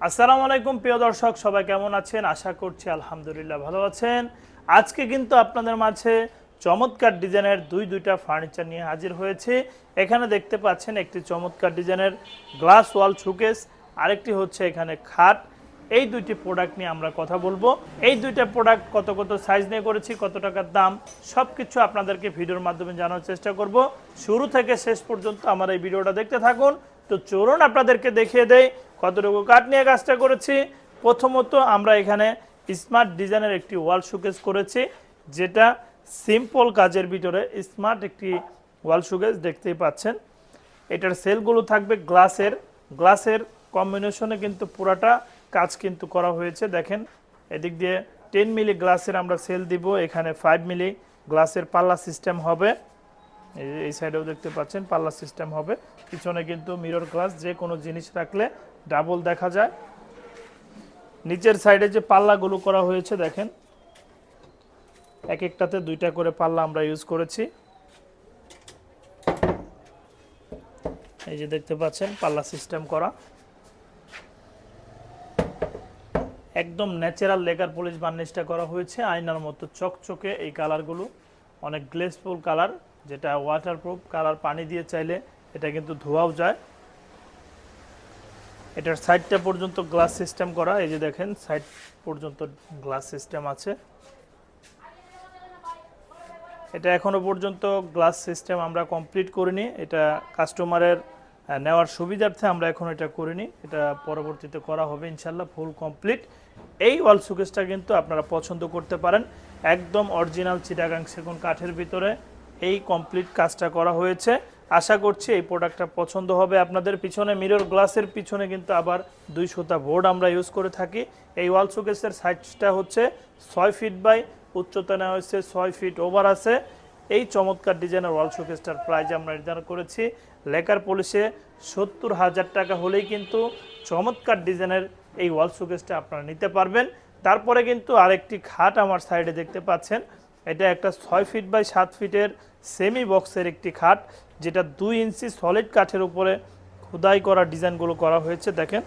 আসসালামু আলাইকুম, প্রিয় দর্শক, সবাই কেমন আছেন? আশা করছি আলহামদুলিল্লাহ ভালো আছেন। আজকে কিন্তু আপনাদের মাঝে চমৎকার ডিজাইনের দুই দুইটা ফার্নিচার নিয়ে হাজির হয়েছে। এখানে দেখতে পাচ্ছেন একটি চমৎকার ডিজাইনের গ্লাস ওয়াল শোকেস আরেকটি হচ্ছে এখানে খাট। এই দুইটি প্রোডাক্ট নিয়ে আমরা কথা বলব। এই দুইটা প্রোডাক্ট কত কত সাইজ নিয়ে করেছি, কত টাকার দাম সব কিছু আপনাদেরকে ভিডিওর মাধ্যমে জানার চেষ্টা করব। শুরু থেকে শেষ পর্যন্ত আমার এই ভিডিওটা দেখতে থাকুন। তো চলুন আপনাদেরকে দেখিয়ে দেই কতটুকু কাঠ নিয়ে কাজটা করেছি? প্রথমত আমরা এখানে স্মার্ট ডিজাইনের একটি ওয়াল শোকেস করেছি, যেটা সিম্পল কাজের ভিতরে স্মার্ট একটি ওয়াল শোকেস দেখতেই পাচ্ছেন। এটার সেলগুলো থাকবে গ্লাসের গ্লাসের কম্বিনেশনে কিন্তু পুরাটা কাজ কিন্তু করা হয়েছে, দেখেন। এদিক দিয়ে টেন মিলি গ্লাসের আমরা সেল দিব, এখানে ফাইভ মিলি গ্লাসের পাল্লা সিস্টেম হবে। এই সাইডেও দেখতে পাচ্ছেন পাল্লা সিস্টেম হবে। পিছনে কিন্তু মিরর গ্লাস যে কোনো জিনিস রাখলে ডাবল দেখা যায়। নিচের সাইডে যে পাল্লাগুলো করা হয়েছে, দেখেন। এক একটাতে দুইটা করে পাল্লা আমরা ইউজ করেছি। এই যে দেখতে পাচ্ছেন পাল্লা সিস্টেম করা। একদম ন্যাচারাল লেগার পলিশ বার্নিশটা করা হয়েছে। আয়নার মতো চকচকে এই কালারগুলো অনেক গ্লেসফুল কালার যেটা ওয়াটারপ্রুফ কালার পানি দিয়ে চাইলে এটা কিন্তু ধোয়াও যায়। এটার সাইডটা পর্যন্ত গ্লাস সিস্টেম করা, এই যে দেখেন সাইড পর্যন্ত গ্লাস সিস্টেম আছে। এটা এখনও পর্যন্ত গ্লাস সিস্টেম আমরা কমপ্লিট করিনি, এটা কাস্টমারের নেওয়ার সুবিধার্থে আমরা এখন এটা করিনি, এটা পরবর্তীতে করা হবে ইনশাল্লাহ ফুল কমপ্লিট এই ওয়াল সুকেসটা কিন্তু আপনারা পছন্দ করতে পারেন, একদম অরিজিনাল চিটাগাং সেগুন কাঠের ভিতরে। এই কমপ্লিট কাজটা করা হয়েছে। আশা করছি এই প্রোডাক্টটা পছন্দ হবে আপনাদের। পিছনে মিরর গ্লাসের পিছনে কিন্তু আবার দুই সুতা বোর্ড আমরা ইউজ করে থাকি। এই ওয়াল শোকেসের সাইজটা হচ্ছে ছয় ফিট বাই উচ্চতা নেওয়া হয়েছে ছয় ফিট ওভার আছে। এই চমৎকার ডিজাইনের ওয়াল শোকেসটার প্রাইজ আমরা নির্ধারণ করেছি। লেকার পলিশে সত্তর হাজার টাকা হলেই কিন্তু চমৎকার ডিজাইনের এই ওয়াল শোকেসটা আপনারা নিতে পারবেন। তারপরে কিন্তু আরেকটি খাট আমার সাইডে দেখতে পাচ্ছেন। এটা একটা ছয় ফিট বাই সাত ফিটের সেমি বক্সের একটি খাট, যেটা দুই ইঞ্চি সলিড কাঠের উপরে খোদাই করা ডিজাইনগুলো করা হয়েছে। দেখেন,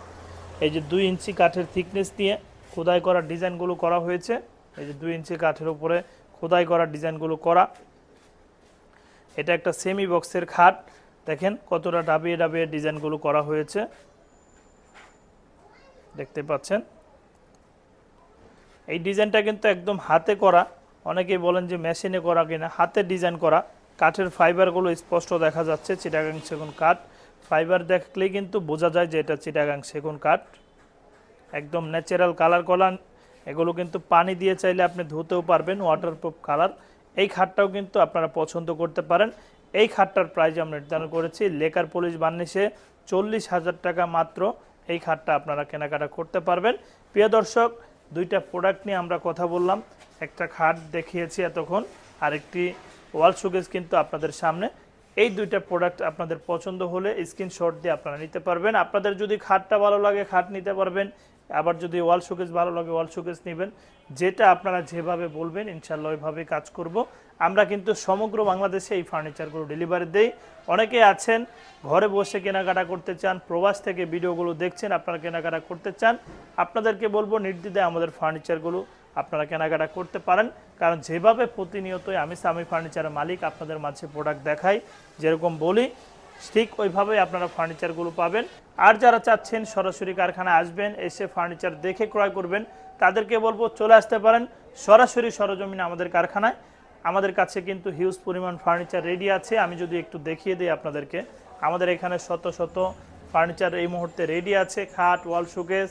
এই যে দুই ইঞ্চি কাঠের থিকনেস দিয়ে খোদাই করা ডিজাইনগুলো করা হয়েছে। এই যে দুই ইঞ্চি কাঠের উপরে খোদাই করা ডিজাইনগুলো করা। এটা একটা সেমি বক্সের খাট। দেখেন, কতটা ডাবিয়ে ডাবিয়ে ডিজাইনগুলো করা হয়েছে। দেখতে পাচ্ছেন? এই ডিজাইনটা কিন্তু একদম হাতে করা। অনেকেই বলেন যে মেশিনে করা কিনা, হাতে ডিজাইন করা, কাঠের ফাইবারগুলো স্পষ্ট দেখা যাচ্ছে চিটাগাং সেগুন কাঠ। ফাইবার দেখলেই কিন্তু বোঝা যায় যে এটা চিটাগাং সেগুন কাঠ। একদম ন্যাচারাল কালার কলান এগুলো কিন্তু পানি দিয়ে চাইলে আপনি ধুতেও পারবেন ওয়াটারপ্রুফ কালার এই খাটটাও কিন্তু আপনারা পছন্দ করতে পারেন। এই খাটটার প্রাইস আমরা নির্ধারণ করেছি লেকার পুলিশ বার্নিশে চল্লিশ হাজার টাকা মাত্র এই খাটটা আপনারা কেনাকাটা করতে পারবেন। প্রিয় দর্শক, দুইটা প্রোডাক্ট নিয়ে আমরা কথা বললাম। একটা খাট দেখিয়েছি এতক্ষণ। আরেকটি ওয়াল শোকেস কিন্তু আপনাদের সামনে। এই দুইটা প্রোডাক্ট আপনাদের পছন্দ হলে স্ক্রিনশট দিয়ে আপনারা নিতে পারবেন। আপনাদের যদি খাটটা ভালো লাগে, খাট নিতে পারবেন। আবার যদি ওয়াল শোকেস ভালো লাগে, ওয়াল শোকেস নেবেন। যেটা আপনারা যেভাবে বলবেন ইনশাল্লাহ ওইভাবে কাজ করব। আমরা কিন্তু সমগ্র বাংলাদেশে এই ফার্নিচারগুলো ডেলিভারি দেই। অনেকে আছেন, ঘরে বসে কেনাকাটা করতে চান, প্রবাস থেকে ভিডিওগুলো দেখছেন, আপনারা কেনাকাটা করতে চান। আপনাদেরকে বলব, নির্দ্বিধায় আমাদের ফার্নিচারগুলো আপনারা কেনাকাটা করতে পারেন। কারণ যেভাবে প্রতিনিয়তই আমি সামি ফার্নিচারের মালিক আপনাদের মাঝে প্রোডাক্ট দেখাই, যেরকম বলি, ঠিক ওইভাবেই আপনারা ফার্নিচারগুলো পাবেন। আর যারা চাচ্ছেন সরাসরি কারখানায় আসবেন, এসে ফার্নিচার দেখে ক্রয় করবেন, তাদেরকে বলব চলে আসতে পারেন সরাসরি সরজমিনে আমাদের কারখানায়। আমাদের কাছে কিন্তু হিউজ পরিমাণ ফার্নিচার রেডি আছে। আমি যদি একটু দেখিয়ে দিই আপনাদেরকে। আমাদের এখানে শত শত ফার্নিচার এই মুহূর্তে রেডি আছে। খাট ওয়াল শোকেস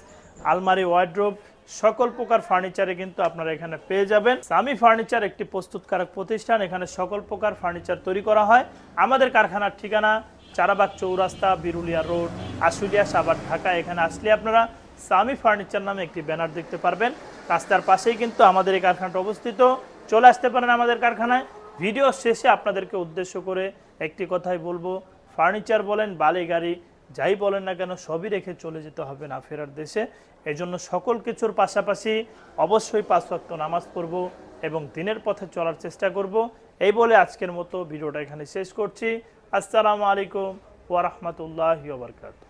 আলমারি ওয়ার্ড্রোব সকল প্রকার ফার্নিচারে কিন্তু আপনারা এখানে পেয়ে যাবেন। সামি ফার্নিচার একটি প্রস্তুতকারক প্রতিষ্ঠান, এখানে সকল প্রকার ফার্নিচার তৈরি করা হয়। আমাদের কারখানার ঠিকানা চারাবাগ চৌরাস্তা, বিরুলিয়া রোড, আশুলিয়া সাবার ঢাকা। এখানে আসলে আপনারা সামি ফার্নিচার নামে একটি ব্যানার দেখতে পারবেন। রাস্তার পাশেই কিন্তু আমাদের এই কারখানাটা অবস্থিত। চলে আসতে পারেন আমাদের কারখানায়। ভিডিও শেষে আপনাদেরকে উদ্দেশ্য করে একটি কথাই বলব। ফার্নিচার বলেন, বালি গাড়ি যাই বলেন না কেন, সবই রেখে চলে যেতে হবে না ফেরার দেশে। এজন্য সকল কিছুর পাশাপাশি অবশ্যই পাঁচ ওয়াক্ত নামাজ পড়ব এবং দিনের পথে চলার চেষ্টা করব। এই বলে আজকের মতো ভিডিওটা এখানে শেষ করছি। আসসালামু আলাইকুম ওয়ারহমতুল্লাহ বারকাত